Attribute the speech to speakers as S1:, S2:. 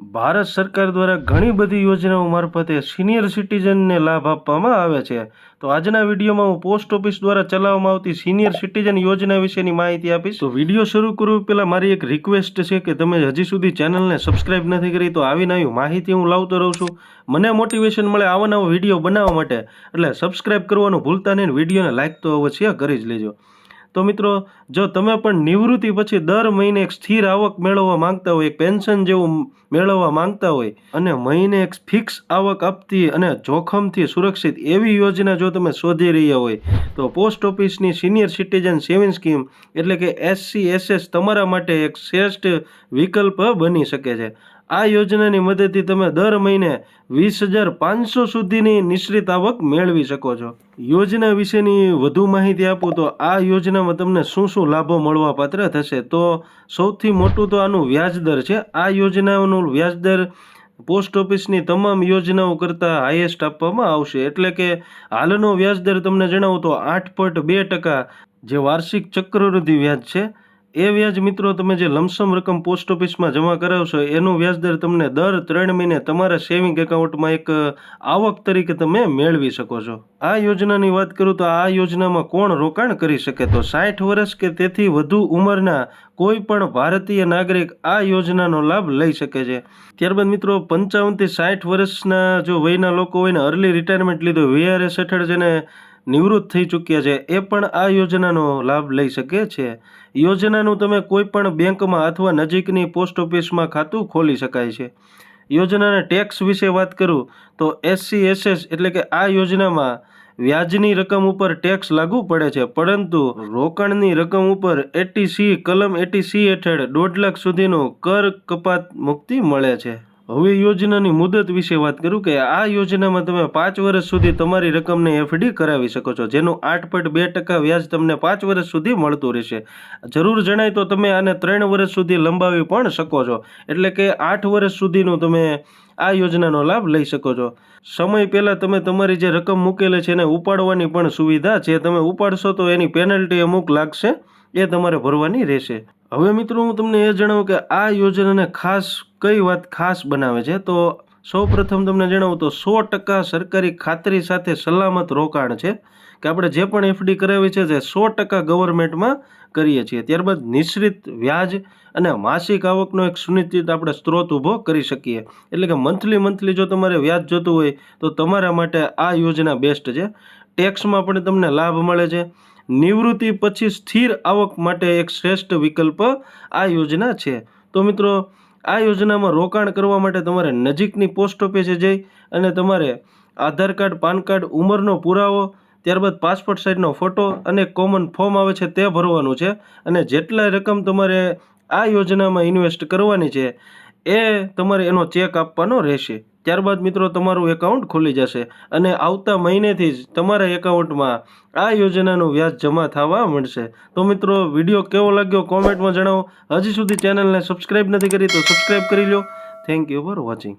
S1: ભારત સરકાર દ્વારા ઘણી બધી યોજનાઓ મારફતે સિનિયર સિટીઝનને લાભ આપવામાં આવે છે. તો આજના વિડીયોમાં હું પોસ્ટ ઓફિસ દ્વારા ચલાવવામાં આવતી સિનિયર સિટીઝન યોજના વિશેની માહિતી આપીશ. તો વીડિયો શરૂ કરું પહેલાં મારી એક રિક્વેસ્ટ છે કે તમે હજી સુધી ચેનલને સબસ્ક્રાઇબ નથી કરી તો આવી નવી માહિતી હું લાવતો રહું છું. મને મોટિવેશન મળે આવા નવો વીડિયો બનાવવા માટે. એટલે સબસ્ક્રાઇબ કરવાનું ભૂલતા નહીં વિડીયોને લાઇક તો અવશ્ય કરી જ લેજો. તો મિત્રો, જો તમે પણ નિવૃત્તિ પછી દર મહિને એક સ્થિર આવક મેળવવા માંગતા હોય, એક પેન્શન જેવું મેળવવા માંગતા હોય, અને મહિને એક ફિક્સ આવક આપતી અને જોખમથી સુરક્ષિત એવી યોજના જો તમે શોધી રહ્યા હોય, તો પોસ્ટ ઓફિસની સિનિયર સિટીઝન સેવિંગ સ્કીમ એટલે કે એસસી એસએસ તમારા માટે એક શ્રેષ્ઠ વિકલ્પ બની શકે છે. આ યોજનાની મદદથી તમે દર મહિને વીસ હજાર પાંચસો સુધીની નિશ્ચિત આવક મેળવી શકો છો. યોજના વિશેની વધુ માહિતી આપું તો આ યોજનામાં તમને શું શું લાભો મળવા પાત્ર થશે? તો સૌથી મોટું તો આનું વ્યાજદર છે. આ યોજનાઓનું વ્યાજદર પોસ્ટ ઓફિસની તમામ યોજનાઓ કરતાં હાઈએસ્ટ આપવામાં આવશે. એટલે કે હાલનો વ્યાજદર તમને જણાવું તો આઠ પોઈન્ટ બે ટકા જે વાર્ષિક ચક્રવૃદ્ધિ વ્યાજ છે એ વ્યાજ મિત્રો તમે જે લમસમ રકમ પોસ્ટ ઓફિસમાં જમા કરાવશો એનું વ્યાજદર તમને દર ત્રણ મહિને તમારા સેવિંગ એકાઉન્ટમાં એક આવક તરીકે તમે મેળવી શકો છો. આ યોજનાની વાત કરું તો આ યોજનામાં કોણ રોકાણ કરી શકે તો સાઠ વર્ષ કે તેથી વધુ ઉંમરના કોઈ પણ ભારતીય નાગરિક આ યોજનાનો લાભ લઈ શકે છે. ત્યારબાદ મિત્રો પંચાવનથી સાઠ વર્ષના જો વયના લોકો હોય ને અર્લી રિટાયરમેન્ટ લીધો વીઆરએસ હેઠળ જેને નિવૃત્ત થઈ ચૂક્યા છે. એ પણ આ યોજનાનો લાભ લઈ શકે છે. યોજનાનું તમે કોઈ પણ બેંકમાં અથવા નજીકની પોસ્ટ ઓફિસમાં ખાતું ખોલી શકાય છે. યોજનાના ટેક્સ વિશે વાત કરું તો એસસી એસએસ એટલે કે આ યોજનામાં વ્યાજની રકમ ઉપર ટેક્સ લાગુ પડે છે. પરંતુ રોકાણની રકમ ઉપર એટીસી કલમ એટીસી હેઠળ દોઢ લાખ સુધીનો કર કપાત મુક્તિ મળે છે. હવે યોજનાની મુદત વિશે વાત કરું કે આ યોજનામાં તમે પાંચ વર્ષ સુધી તમારી રકમને એફડી કરાવી શકો છો, જેનું આઠ પોઈન્ટ બે ટકા વ્યાજ તમને પાંચ વર્ષ સુધી મળતું રહેશે. જરૂર જણાય તો તમે આને ત્રણ વર્ષ સુધી લંબાવી પણ શકો છો. એટલે કે આઠ વર્ષ સુધીનું તમે આ યોજનાનો લાભ લઈ શકો છો. સમય પહેલાં તમે તમારી જે રકમ મૂકેલી છે એને ઉપાડવાની પણ સુવિધા છે. તમે ઉપાડશો તો એની પેનલ્ટી અમુક લાગશે. એ તમારે ભરવાની રહેશે. હવે મિત્રો હું તમને એ જણાવું કે આ યોજનાને ખાસ કઈ વાત ખાસ બનાવે છે? તો સૌ પ્રથમ તમને જણાવું તો સો ટકા સરકારી ખાતરી સાથે સલામત રોકાણ છે કે આપણે જે પણ એફડી કરાવી છે તે સો ટકા ગવર્મેન્ટમાં કરીએ છીએ. ત્યારબાદ નિશ્ચિત વ્યાજ અને માસિક આવકનો એક સુનિશ્ચિત આપણે સ્ત્રોત ઊભો કરી શકીએ. એટલે કે મંથલી મંથલી જો તમારે વ્યાજ જોતું હોય તો તમારા માટે આ યોજના બેસ્ટ છે. ટેક્સમાં પણ તમને લાભ મળે છે. નિવૃત્તિ પછી સ્થિર આવક માટે એક શ્રેષ્ઠ વિકલ્પ આ યોજના છે. તો મિત્રો, આ યોજનામાં રોકાણ કરવા માટે તમારે નજીકની પોસ્ટ ઓફિસે જઈ અને તમારે આધાર કાર્ડ, પાન કાર્ડ, ઉંમરનો પુરાવો, ત્યારબાદ પાસપોર્ટ સાઇઝનો ફોટો અને કોમન ફોર્મ આવે છે તે ભરવાનું છે અને જેટલા રકમ તમારે આ યોજનામાં ઇન્વેસ્ટ કરવાની છે એ તમારે એનો ચેક આપવાનો રહેશે. ત્યારબાદ મિત્રો તમારું એકાઉન્ટ ખુલી જશે અને આવતા મહિનેથી જ તમારા એકાઉન્ટમાં આ યોજનાનું વ્યાજ જમા થવા મળશે તો મિત્રો, વીડિયો કેવો લાગ્યો કોમેન્ટમાં જણાવો. હજી સુધી ચેનલને સબસ્ક્રાઈબ નથી કરી તો સબસ્ક્રાઈબ કરી લો થેન્ક યુ ફોર વોચિંગ